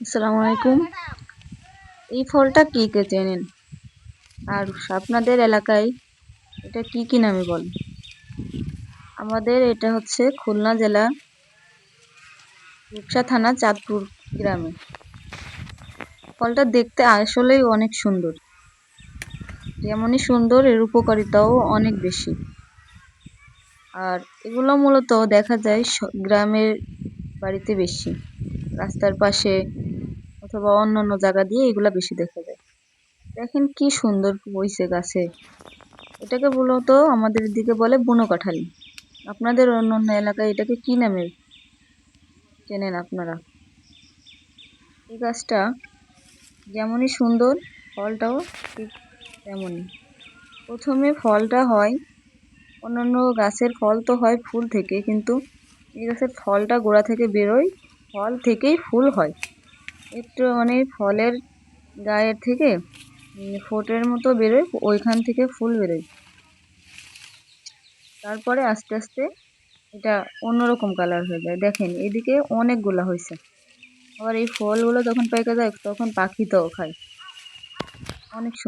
আসসালামু আলাইকুম। এই ফলটা কি কে চেনেন আর আপনাদের এলাকায় এটা কি কি নামে বলে? আমাদের এটা হচ্ছে খুলনা জেলা রূপসা থানা চাঁদপুর গ্রামে। ফলটা দেখতে আসলেই অনেক সুন্দর। যেমনই সুন্দর, এর উপকারিতাও অনেক বেশি। আর এগুলো মূলত দেখা যায় গ্রামের বাড়িতে বেশি। রাস্তার পাশে অথবা অন্য অন্য জায়গা দিয়ে এগুলা বেশি দেখা যায়। দেখেন কি সুন্দর হইছে গাছে। এটাকে মূলত আমাদের দিকে বলে বুনো কাঁঠালি আপনাদের অন্য অন্য এলাকায় এটাকে কি নামে চেনেন আপনারা? এই গাছটা যেমনই সুন্দর, ফলটাও ঠিক তেমনই। প্রথমে ফলটা হয়, অন্যান্য গাছের ফল তো হয় ফুল থেকে, কিন্তু এই গাছের ফলটা গোড়া থেকে বেরোয়, ফল থেকেই ফুল হয়। একটু মানে ফলের গায়ের থেকে ফোটের মতো বেরোয়, ওইখান থেকে ফুল বেরোয়। তারপরে আস্তে আস্তে এটা অন্যরকম কালার হয়ে যায়। দেখেন, এদিকে অনেকগুলো হয়েছে আবার এই ফলগুলো যখন পেকে যায় তখন পাখি তো খায়। অনেক